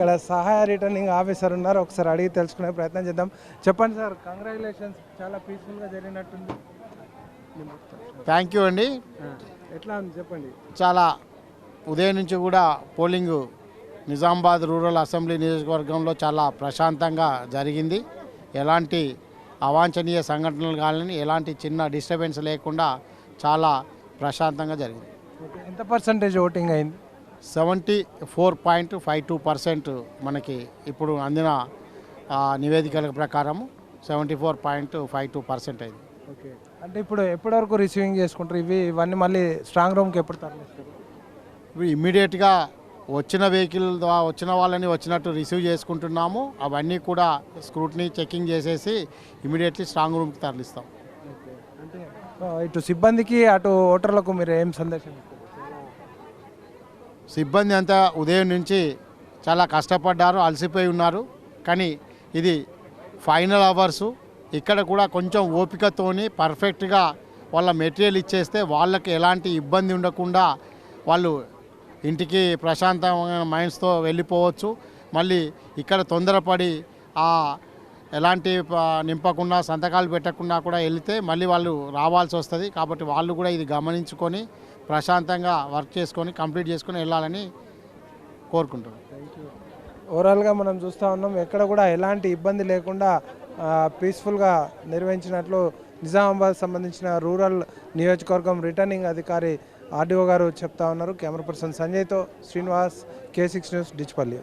ఇక్కడ సహాయ returning officer ఉన్నారు. ఒకసారి అడిగి తెలుసుకునే ప్రయత్నం చేద్దాం. చెప్పండి సార్ కంగ్రాచులేషన్స్ చాలా పీస్ఫుల్గా జరిగినట్టుంది. థ్యాంక్ యూ అండి. ఎట్లా ఉంది చెప్పండి? చాలా ఉదయం నుంచి కూడా పోలింగ్ నిజామాబాద్ రూరల్ అసెంబ్లీ నియోజకవర్గంలో చాలా ప్రశాంతంగా జరిగింది. ఎలాంటి అవాంఛనీయ సంఘటనలు కానీ ఎలాంటి చిన్న డిస్టర్బెన్స్ లేకుండా చాలా ప్రశాంతంగా జరిగింది. ఎంత పర్సంటేజ్ ఓటింగ్ అయింది? Seventy four point five two percent మనకి ఇప్పుడు అందిన నివేదికల ప్రకారము seventy four point five two percent అయింది. ఓకే. అంటే ఇప్పుడు ఎప్పటి వరకు రిసీవింగ్ చేసుకుంటారు? ఇవి ఇవన్నీ మళ్ళీ స్ట్రాంగ్ రూమ్కి ఎప్పుడు తరలిస్తారు? ఇప్పుడు ఇమ్మీడియట్గా వచ్చిన వెహికల్ ద్వారా వచ్చిన వాళ్ళని వచ్చినట్టు రిసీవ్ చేసుకుంటున్నాము. అవన్నీ కూడా స్క్రూట్నీ చెకింగ్ చేసేసి ఇమీడియట్లీ స్ట్రాంగ్ రూమ్కి తరలిస్తాం. అంటే ఇటు సిబ్బందికి అటు ఓటర్లకు మీరు ఏం సందేశం ఇస్తారు? సిబ్బంది అంతా ఉదయం నుంచి చాలా కష్టపడ్డారు అలసిపోయి ఉన్నారు. కానీ ఇది ఫైనల్ అవర్సు. ఇక్కడ కూడా కొంచెం ఓపికతోని పర్ఫెక్ట్గా వాళ్ళ మెటీరియల్ ఇచ్చేస్తే వాళ్ళకి ఎలాంటి ఇబ్బంది ఉండకుండా వాళ్ళు ఇంటికి ప్రశాంతమైన మైండ్స్తో వెళ్ళిపోవచ్చు. మళ్ళీ ఇక్కడ తొందరపడి ఆ ఎలాంటి నింపకుండా సంతకాలు పెట్టకుండా కూడా వెళితే మళ్ళీ వాళ్ళు రావాల్సి వస్తుంది. కాబట్టి వాళ్ళు కూడా ఇది గమనించుకొని ప్రశాంతంగా వర్క్ చేసుకొని కంప్లీట్ చేసుకొని వెళ్ళాలని కోరుకుంటున్నాను ఓవరాల్గా మనం చూస్తూ ఉన్నాం ఎక్కడ కూడా ఎలాంటి ఇబ్బంది లేకుండా పీస్ఫుల్గా నిర్వహించినట్లు నిజామాబాద్ సంబంధించిన రూరల్ నియోజకవర్గం రిటర్నింగ్ అధికారి ఆర్డీఓ గారు చెప్తా ఉన్నారు. Camera person సంజయ్తో Srinivas K six news Dichpally.